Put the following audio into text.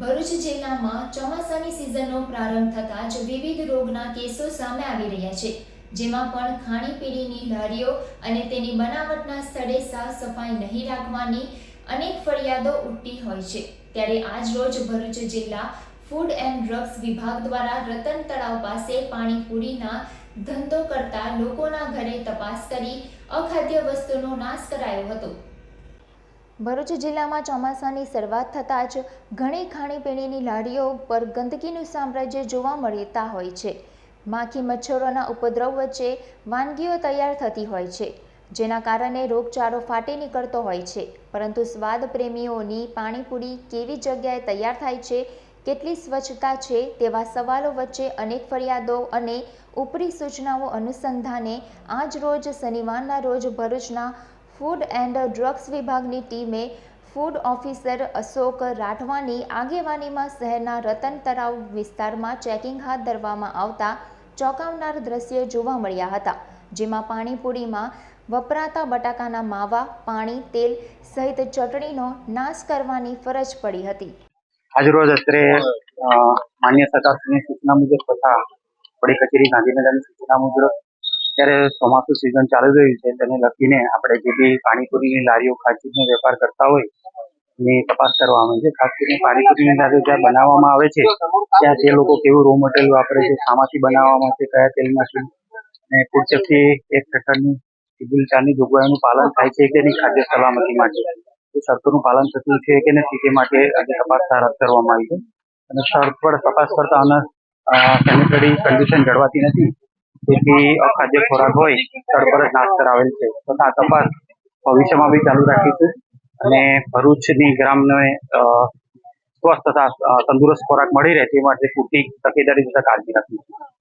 ભરૂચ જિલ્લામાં ચોમાસાની સિઝનનો પ્રારંભ થતાં જ વિવિધ રોગના કેસો સામે આવી રહ્યા છે. જેમાં પણ ખાણીપીણીની લારીઓ અને તેની બનાવટના સ્થળે સાફ સફાઈ નહીં રાખવાની અનેક ફરિયાદો ઉઠતી હોય છે. ત્યારે આજ રોજ ભરૂચ જિલ્લા ફૂડ એન્ડ ડ્રગ્સ વિભાગ દ્વારા રતન તળાવ પાસે પાણીપુરીના ધંધો કરતા લોકોના ઘરે તપાસ કરી અખાદ્ય વસ્તુનો નાશ કરાયો હતો. ભરૂચ જિલ્લામાં ચોમાસાની શરૂઆત થતાં જ ઘણી ખાણીપીણીની લારીઓ પર ગંદકીનું સામ્રાજ્ય જોવા મળતા હોય છે. માખી મચ્છરોના ઉપદ્રવ વચ્ચે વાનગીઓ તૈયાર થતી હોય છે, જેના કારણે રોગચાળો ફાટી નીકળતો હોય છે. પરંતુ સ્વાદ પ્રેમીઓની પાણીપુરી કેવી જગ્યાએ તૈયાર થાય છે, કેટલી સ્વચ્છતા છે તેવા સવાલો વચ્ચે અનેક ફરિયાદો અને ઉપરી સૂચનાઓ અનુસંધાને આજ રોજ શનિવારના રોજ ભરૂચના ફૂડ એન્ડ ડ્રગ્સ વિભાગની ટીમે ફૂડ ઓફિસર અશોક રાઠવાની આગેવાનીમાં શહેરના રતન તળાવ વિસ્તારમાં ચેકિંગ હાથ ધરવામાં આવતા ચોંકાવનાર દ્રશ્ય જોવા મળ્યા હતા, જેમાં પાણીપુરીમાં વપરાતા બટાકાના માવા, પાણી, તેલ સહિત ચટણીનો નાશ કરવાની ફરજ પડી હતી. આજરોજ અત્રે માન્ય સરકારની સૂચના મુજબ તથા વડી કચેરી ગાંધીનગરની સૂચના મુજબ અત્યારે ચોમાસું સિઝન ચાલી રહ્યું છે તેને લખીને આપણે જે બી પાણીપુરીની લારીઓ ખાંચીનો વેપાર કરતા હોય એની તપાસ કરવામાં આવે છે. ખાસ કરીને પાણીપુરીની લારીઓ જ્યાં બનાવવામાં આવે છે, ત્યાં તે લોકો કેવું રો મટીરિયલ વાપરે છે શામાંથી બનાવવામાં છે, કયા તેલમાંથી અને ફૂડ એક પ્રકારની સિવિલ ચારની જોગવાઈનું પાલન થાય છે કે નહીં, ખાદ્ય સલામતી માટે. એ શરતોનું પાલન થતું છે કે નથી તે માટે આજે તપાસ હાથ કરવામાં આવી છે. અને સ્થળ પર તપાસ કરતા અને સેનિટરી કન્ડિશન જળવાતી નથી. તેથી અખાદ્ય ખોરાક હોય સ્થળ પર જ નાશ કરાવેલ છે. તથા તપાસ ભવિષ્યમાં બી ચાલુ રાખીશું અને ભરૂચની ગ્રામને સ્વસ્થ તથા તંદુરસ્ત ખોરાક મળી રહે તે માટે પૂરતી તકેદારી તથા કાળજી રાખીશું.